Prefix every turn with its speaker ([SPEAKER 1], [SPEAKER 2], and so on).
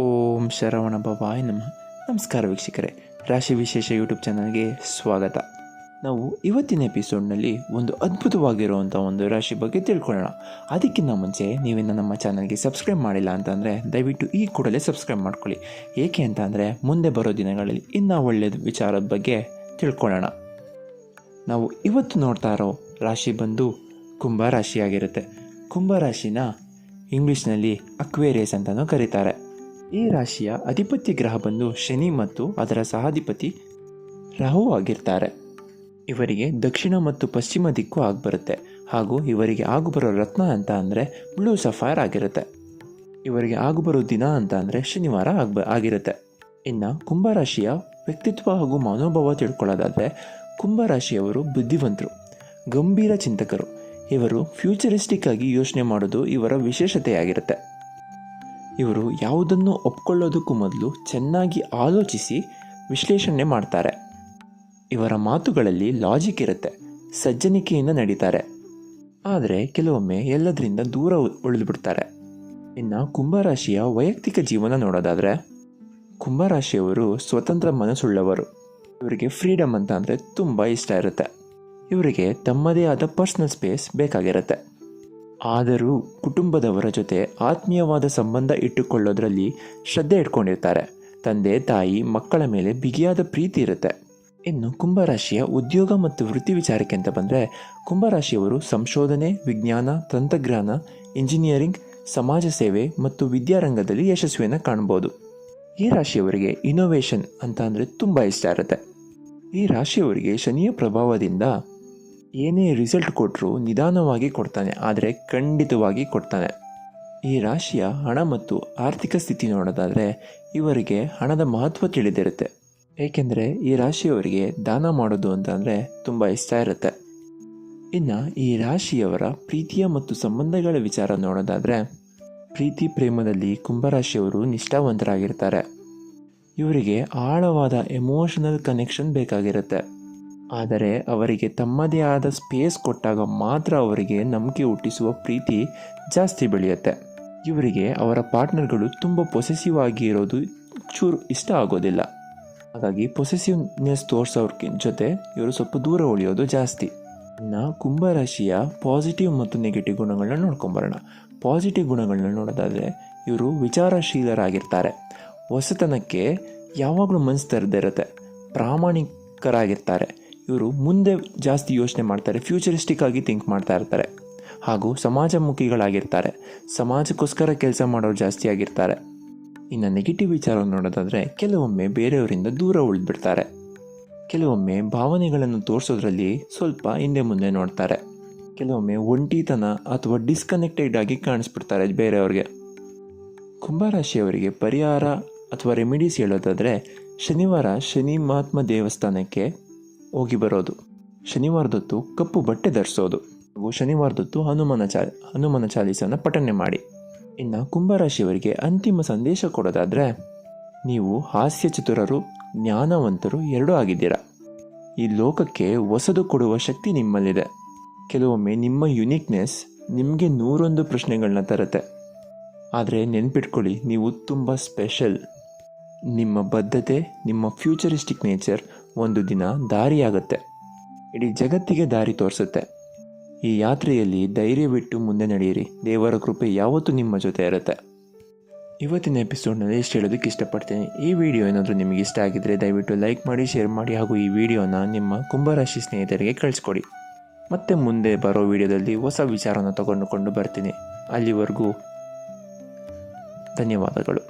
[SPEAKER 1] ಓಂ ಶರವಣ ಭವಾಯ ನಮಃ. ನಮಸ್ಕಾರ ವೀಕ್ಷಕರೇ ರಾಶಿ ವಿಶೇಷ ಯೂಟ್ಯೂಬ್ ಚಾನಲ್ಗೆ ಸ್ವಾಗತ. ನಾವು ಇವತ್ತಿನ ಎಪಿಸೋಡ್ನಲ್ಲಿ ಒಂದು ಅದ್ಭುತವಾಗಿರುವಂಥ ಒಂದು ರಾಶಿ ಬಗ್ಗೆ ತಿಳ್ಕೊಳ್ಳೋಣ. ಅದಕ್ಕಿಂತ ಮುಂಚೆ ನೀವಿನ್ನು ನಮ್ಮ ಚಾನಲ್ಗೆ ಸಬ್ಸ್ಕ್ರೈಬ್ ಮಾಡಿಲ್ಲ ಅಂತಂದರೆ ದಯವಿಟ್ಟು ಈ ಕೂಡಲೇ ಸಬ್ಸ್ಕ್ರೈಬ್ ಮಾಡ್ಕೊಳ್ಳಿ. ಏಕೆ ಅಂತ ಅಂದರೆ ಮುಂದೆ ಬರೋ ದಿನಗಳಲ್ಲಿ ಇನ್ನೂ ಒಳ್ಳೆಯದು ವಿಚಾರದ ಬಗ್ಗೆ ತಿಳ್ಕೊಳ್ಳೋಣ. ನಾವು ಇವತ್ತು ನೋಡ್ತಾ ಇರೋ ರಾಶಿ ಬಂದು ಕುಂಭ ರಾಶಿಯಾಗಿರುತ್ತೆ. ಕುಂಭ ರಾಶಿನ ಇಂಗ್ಲೀಷ್ನಲ್ಲಿ ಅಕ್ವೇರಿಯಸ್ ಅಂತಲೂ ಕರೀತಾರೆ. ಈ ರಾಶಿಯ ಅಧಿಪತಿ ಗ್ರಹ ಬಂದು ಶನಿ ಮತ್ತು ಅದರ ಸಹಾಧಿಪತಿ ರಾಹು ಆಗಿರ್ತಾರೆ. ಇವರಿಗೆ ದಕ್ಷಿಣ ಮತ್ತು ಪಶ್ಚಿಮ ದಿಕ್ಕು ಆಗಿಬರುತ್ತೆ. ಹಾಗೂ ಇವರಿಗೆ ಆಗು ರತ್ನ ಅಂತ ಅಂದರೆ ಬ್ಲೂ ಸಫೈರ್ ಆಗಿರುತ್ತೆ. ಇವರಿಗೆ ಬರೋ ದಿನ ಅಂತ ಅಂದರೆ ಶನಿವಾರ ಆಗ್ಬ, ಆಗಿರುತ್ತೆ. ಇನ್ನು ಕುಂಭರಾಶಿಯ ವ್ಯಕ್ತಿತ್ವ ಹಾಗೂ ಮನೋಭಾವ ತಿಳ್ಕೊಳ್ಳೋದಾದರೆ ಕುಂಭರಾಶಿಯವರು ಬುದ್ಧಿವಂತರು, ಗಂಭೀರ ಚಿಂತಕರು. ಇವರು ಫ್ಯೂಚರಿಸ್ಟಿಕ್ ಆಗಿ ಯೋಚನೆ ಮಾಡೋದು ಇವರ ವಿಶೇಷತೆಯಾಗಿರುತ್ತೆ. ಇವರು ಯಾವುದನ್ನು ಒಪ್ಕೊಳ್ಳೋದಕ್ಕೂ ಮೊದಲು ಚೆನ್ನಾಗಿ ಆಲೋಚಿಸಿ ವಿಶ್ಲೇಷಣೆ ಮಾಡ್ತಾರೆ. ಇವರ ಮಾತುಗಳಲ್ಲಿ ಲಾಜಿಕ್ ಇರುತ್ತೆ, ಸಜ್ಜನಿಕೆಯಿಂದ ನಡೀತಾರೆ. ಆದರೆ ಕೆಲವೊಮ್ಮೆ ಎಲ್ಲದರಿಂದ ದೂರ ಉಳಿದುಬಿಡ್ತಾರೆ. ಇನ್ನು ಕುಂಭರಾಶಿಯ ವೈಯಕ್ತಿಕ ಜೀವನ ನೋಡೋದಾದರೆ, ಕುಂಭರಾಶಿಯವರು ಸ್ವತಂತ್ರ ಮನಸ್ಸುಳ್ಳವರು. ಇವರಿಗೆ ಫ್ರೀಡಮ್ ಅಂತ ಅಂದರೆ ತುಂಬ ಇಷ್ಟ ಇರುತ್ತೆ. ಇವರಿಗೆ ತಮ್ಮದೇ ಆದ ಪರ್ಸ್ನಲ್ ಸ್ಪೇಸ್ ಬೇಕಾಗಿರುತ್ತೆ. ಆದರೂ ಕುಟುಂಬದವರ ಜೊತೆ ಆತ್ಮೀಯವಾದ ಸಂಬಂಧ ಇಟ್ಟುಕೊಳ್ಳೋದ್ರಲ್ಲಿ ಶ್ರದ್ಧೆ ಇಟ್ಕೊಂಡಿರ್ತಾರೆ. ತಂದೆ, ತಾಯಿ, ಮಕ್ಕಳ ಮೇಲೆ ಬಿಗಿಯಾದ ಪ್ರೀತಿ ಇರುತ್ತೆ. ಇನ್ನು ಕುಂಭರಾಶಿಯ ಉದ್ಯೋಗ ಮತ್ತು ವೃತ್ತಿ ವಿಚಾರಕ್ಕೆ ಅಂತ ಬಂದರೆ, ಕುಂಭರಾಶಿಯವರು ಸಂಶೋಧನೆ, ವಿಜ್ಞಾನ, ತಂತ್ರಜ್ಞಾನ, ಇಂಜಿನಿಯರಿಂಗ್, ಸಮಾಜ ಸೇವೆ ಮತ್ತು ವಿದ್ಯಾರಂಗದಲ್ಲಿ ಯಶಸ್ವಿಯನ್ನು ಕಾಣ್ಬೋದು. ಈ ರಾಶಿಯವರಿಗೆ ಇನೋವೇಷನ್ ಅಂತ ಅಂದರೆ ತುಂಬ ಇಷ್ಟ ಇರುತ್ತೆ. ಈ ರಾಶಿಯವರಿಗೆ ಶನಿಯ ಪ್ರಭಾವದಿಂದ ಏನೇ ರಿಸಲ್ಟ್ ಕೊಟ್ಟರೂ ನಿಧಾನವಾಗಿ ಕೊಡ್ತಾನೆ, ಆದರೆ ಖಂಡಿತವಾಗಿ ಕೊಡ್ತಾನೆ. ಈ ರಾಶಿಯ ಹಣ ಮತ್ತು ಆರ್ಥಿಕ ಸ್ಥಿತಿ ನೋಡೋದಾದರೆ ಇವರಿಗೆ ಹಣದ ಮಹತ್ವ ತಿಳಿದಿರುತ್ತೆ. ಏಕೆಂದರೆ ಈ ರಾಶಿಯವರಿಗೆ ದಾನ ಮಾಡೋದು ಅಂತಂದರೆ ತುಂಬ ಇಷ್ಟ ಇರುತ್ತೆ. ಇನ್ನು ಈ ರಾಶಿಯವರ ಪ್ರೀತಿಯ ಮತ್ತು ಸಂಬಂಧಗಳ ವಿಚಾರ ನೋಡೋದಾದರೆ ಪ್ರೀತಿ ಪ್ರೇಮದಲ್ಲಿ ಕುಂಭರಾಶಿಯವರು ನಿಷ್ಠಾವಂತರಾಗಿರ್ತಾರೆ. ಇವರಿಗೆ ಆಳವಾದ ಎಮೋಷನಲ್ ಕನೆಕ್ಷನ್ ಬೇಕಾಗಿರುತ್ತೆ. ಆದರೆ ಅವರಿಗೆ ತಮ್ಮದೇ ಆದ ಸ್ಪೇಸ್ ಕೊಟ್ಟಾಗ ಮಾತ್ರ ಅವರಿಗೆ ನಂಬಿಕೆ ಹುಟ್ಟಿಸುವ ಪ್ರೀತಿ ಜಾಸ್ತಿ ಬೆಳೆಯುತ್ತೆ. ಇವರಿಗೆ ಅವರ ಪಾರ್ಟ್ನರ್ಗಳು ತುಂಬ ಪೊಸೆಸಿವ್ ಆಗಿ ಇರೋದು ಚೂರು ಇಷ್ಟ ಆಗೋದಿಲ್ಲ. ಹಾಗಾಗಿ ಪೊಸೆಸಿವ್ನೆಸ್ ತೋರಿಸೋರ ಜೊತೆ ಇವರು ಸ್ವಲ್ಪ ದೂರ ಉಳಿಯೋದು ಜಾಸ್ತಿ. ಇನ್ನು ಕುಂಭರಾಶಿಯ ಪಾಸಿಟಿವ್ ಮತ್ತು ನೆಗೆಟಿವ್ ಗುಣಗಳನ್ನ ನೋಡ್ಕೊಂಬರೋಣ. ಪಾಸಿಟಿವ್ ಗುಣಗಳನ್ನ ನೋಡೋದಾದರೆ ಇವರು ವಿಚಾರಶೀಲರಾಗಿರ್ತಾರೆ. ಹೊಸತನಕ್ಕೆ ಯಾವಾಗಲೂ ಮನಸ್ಸು ತರದೇ ಇರುತ್ತೆ ಪ್ರಾಮಾಣಿಕರಾಗಿರ್ತಾರೆ. ಇವರು ಮುಂದೆ ಜಾಸ್ತಿ ಯೋಚನೆ ಮಾಡ್ತಾರೆ ಫ್ಯೂಚರಿಸ್ಟಿಕ್ ಆಗಿ ಥಿಂಕ್ ಮಾಡ್ತಾ ಇರ್ತಾರೆ. ಹಾಗೂ ಸಮಾಜಮುಖಿಗಳಾಗಿರ್ತಾರೆ. ಸಮಾಜಕ್ಕೋಸ್ಕರ ಕೆಲಸ ಮಾಡೋರು ಜಾಸ್ತಿ ಆಗಿರ್ತಾರೆ. ಇನ್ನು ನೆಗೆಟಿವ್ ವಿಚಾರ ನೋಡೋದಾದರೆ, ಕೆಲವೊಮ್ಮೆ ಬೇರೆಯವರಿಂದ ದೂರ ಉಳಿದ್ಬಿಡ್ತಾರೆ. ಕೆಲವೊಮ್ಮೆ ಭಾವನೆಗಳನ್ನು ತೋರಿಸೋದ್ರಲ್ಲಿ ಸ್ವಲ್ಪ ಹಿಂದೆ ಮುಂದೆ ನೋಡ್ತಾರೆ. ಕೆಲವೊಮ್ಮೆ ಒಂಟಿತನ ಅಥವಾ ಡಿಸ್ಕನೆಕ್ಟೆಡ್ ಆಗಿ ಕಾಣಿಸ್ಬಿಡ್ತಾರೆ ಬೇರೆಯವ್ರಿಗೆ. ಕುಂಭರಾಶಿಯವರಿಗೆ ಪರಿಹಾರ ಅಥವಾ ರೆಮಿಡೀಸ್ ಹೇಳೋದಾದರೆ, ಶನಿವಾರ ಶನಿ ಮಹಾತ್ಮ ದೇವಸ್ಥಾನಕ್ಕೆ ಹೋಗಿ ಬರೋದು. ಶನಿವಾರದೊತ್ತು ಕಪ್ಪು ಬಟ್ಟೆ ಧರಿಸೋದು. ಹಾಗೂ ಶನಿವಾರದೊತ್ತು ಹನುಮಾನ ಚಾ, ಹನುಮಾನ ಚಾಲೀಸನ ಪಠನೆ ಮಾಡಿ. ಇನ್ನು ಕುಂಭರಾಶಿಯವರಿಗೆ ಅಂತಿಮ ಸಂದೇಶ ಕೊಡೋದಾದರೆ, ನೀವು ಹಾಸ್ಯ ಚತುರರು ಜ್ಞಾನವಂತರು ಎರಡೂ ಆಗಿದ್ದೀರಾ. ಈ ಲೋಕಕ್ಕೆ ಹೊಸದು ಕೊಡುವ ಶಕ್ತಿ ನಿಮ್ಮಲ್ಲಿದೆ. ಕೆಲವೊಮ್ಮೆ ನಿಮ್ಮ ಯುನಿಕ್ನೆಸ್ ನಿಮಗೆ ನೂರೊಂದು ಪ್ರಶ್ನೆಗಳನ್ನ ತರುತ್ತೆ. ಆದರೆ ನೆನ್ಪಿಟ್ಕೊಳ್ಳಿ, ನೀವು ತುಂಬ ಸ್ಪೆಷಲ್ ನಿಮ್ಮ ಬದ್ಧತೆ, ನಿಮ್ಮ ಫ್ಯೂಚರಿಸ್ಟಿಕ್ ನೇಚರ್ ಒಂದು ದಿನ ದಾರಿಯಾಗುತ್ತೆ. ಇಡೀ ಜಗತ್ತಿಗೆ ದಾರಿ ತೋರಿಸುತ್ತೆ. ಈ ಯಾತ್ರೆಯಲ್ಲಿ ಧೈರ್ಯ ಬಿಟ್ಟು ಮುಂದೆ ನಡೆಯಿರಿ. ದೇವರ ಕೃಪೆ ಯಾವತ್ತೂ ನಿಮ್ಮ ಜೊತೆ ಇರುತ್ತೆ. ಇವತ್ತಿನ ಎಪಿಸೋಡ್ನಲ್ಲಿ ಇಷ್ಟು ಹೇಳೋದಕ್ಕೆ ಇಷ್ಟಪಡ್ತೀನಿ. ಈ ವಿಡಿಯೋ ಏನಾದರೂ ನಿಮಗೆ ಇಷ್ಟ ಆಗಿದ್ದರೆ ದಯವಿಟ್ಟು ಲೈಕ್ ಮಾಡಿ, ಶೇರ್ ಮಾಡಿ ಹಾಗೂ ಈ ವಿಡಿಯೋನ ನಿಮ್ಮ ಕುಂಭರಾಶಿ ಸ್ನೇಹಿತರಿಗೆ ಕಳಿಸ್ಕೊಡಿ. ಮತ್ತೆ ಮುಂದೆ ಬರೋ ವಿಡಿಯೋದಲ್ಲಿ ಹೊಸ ವಿಚಾರನ ತಗೊಂಡುಕೊಂಡು ಬರ್ತೀನಿ. ಅಲ್ಲಿವರೆಗೂ ಧನ್ಯವಾದಗಳು.